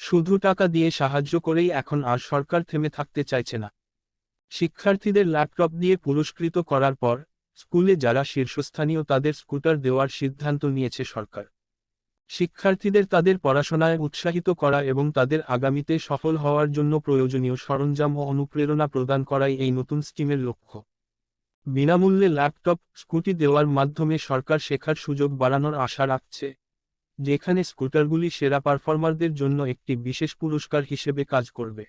শুধু টাকা দিয়ে সাহায্য করেই এখন আর সরকার থেমে থাকতে চাইছে না। শিক্ষার্থীদের ল্যাপটপ দিয়ে পুরস্কৃত করার পর, স্কুলে যারা শীর্ষস্থানীয় তাদের স্কুটার দেওয়ার সিদ্ধান্ত নিয়েছে সরকার। শিক্ষার্থীদের তাদের পড়াশোনায় উৎসাহিত করা এবং তাদের আগামীতে সফল হওয়ার জন্য প্রয়োজনীয় সরঞ্জাম ও অনুপ্রেরণা প্রদান করাই এই নতুন স্কিমের লক্ষ্য। বিনামূল্যে ল্যাপটপ, স্কুটি দেওয়ার মাধ্যমে সরকার শেখার সুযোগ বাড়ানোর আশা রাখছে। যেখানে স্কুটারগুলি সেরা পারফর্মারদের জন্য একটি বিশেষ পুরস্কার হিসেবে কাজ করবে।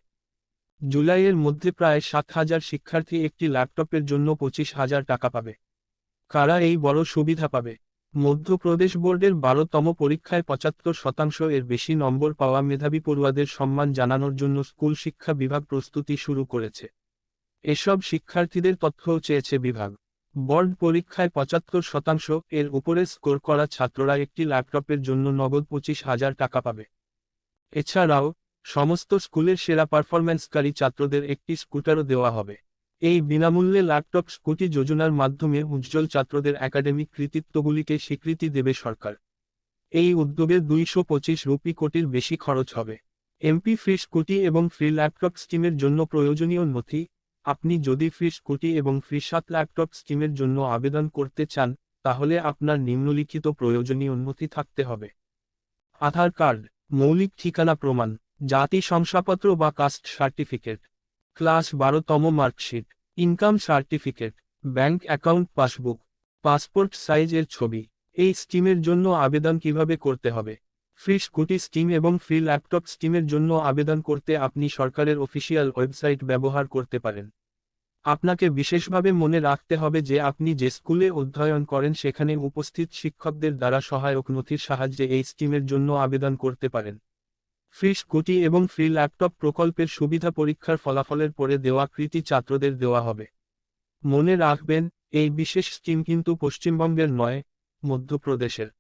জুলাইয়ের মধ্যে প্রায় সাত হাজার শিক্ষার্থী একটি ল্যাপটপের জন্য পঁচিশ হাজার টাকা পাবে। কারা এই বড় সুবিধা পাবে? মধ্যপ্রদেশ বোর্ডের বারোতম পরীক্ষায় পঁচাত্তর শতাংশ এর বেশি নম্বর পাওয়া মেধাবী পড়ুয়াদের সম্মান জানানোর জন্য স্কুল শিক্ষা বিভাগ প্রস্তুতি শুরু করেছে। এসব শিক্ষার্থীদের তথ্যও চেয়েছে বিভাগ। বোর্ড পরীক্ষায় পঁচাত্তর শতাংশ এর উপরে স্কোর করা ছাত্ররা একটি ল্যাপটপের জন্য নগদ পঁচিশ হাজার টাকা পাবে। এছাড়াও, সমস্ত স্কুলের সেরা পারফরম্যান্সকারী ছাত্রদের একটি স্কুটারও দেওয়া হবে। এই বিনামূল্যে ল্যাপটপ স্কুটি যোজনার মাধ্যমে উজ্জ্বল ছাত্রদের একাডেমিক কৃতিত্বগুলিকে স্বীকৃতি দেবে সরকার। এই উদ্যোগে দুইশো পঁচিশ রুপি কোটির বেশি খরচ হবে। এমপি ফ্রি স্কুটি এবং ফ্রি ল্যাপটপ স্কিমের জন্য প্রয়োজনীয় নথি আপনি যদি ফ্রি স্কুটি এবং ফ্রি সাত ল্যাপটপ স্কিমের জন্য আবেদন করতে চান, তাহলে আপনার নিম্নলিখিত প্রয়োজনীয় নথি থাকতে হবে। আধার কার্ড, মৌলিক ঠিকানা প্রমাণ, জাতি শংসাপত্র বা কাস্ট সার্টিফিকেট, ক্লাস বারোতম marksheet, income certificate, bank account passbook, passport সাইজের ছবি, এই স্কিমের জন্য আবেদন কীভাবে করতে হবে? ফ্রি স্কুটি স্কিম এবং ফ্রি ল্যাপটপ স্কিমের জন্য আবেদন করতে আপনি সরকারের অফিসিয়াল ওয়েবসাইট ব্যবহার করতে পারেন। আপনাকে বিশেষভাবে মনে রাখতে হবে যে আপনি যে স্কুলে অধ্যয়ন করেন সেখানে উপস্থিত শিক্ষকদের দ্বারা সহায়ক নথির সাহায্যে এই স্কিমের জন্য আবেদন করতে পারেন। ফ্রি স্কুটি এবং ফ্রি ল্যাপটপ প্রকল্পের সুবিধা পরীক্ষার ফলাফলের পরে দেওয়া কৃতি ছাত্রদের দেওয়া হবে। মনে রাখবেন, এই বিশেষ স্কিম কিন্তু পশ্চিমবঙ্গের নয়, মধ্যপ্রদেশের।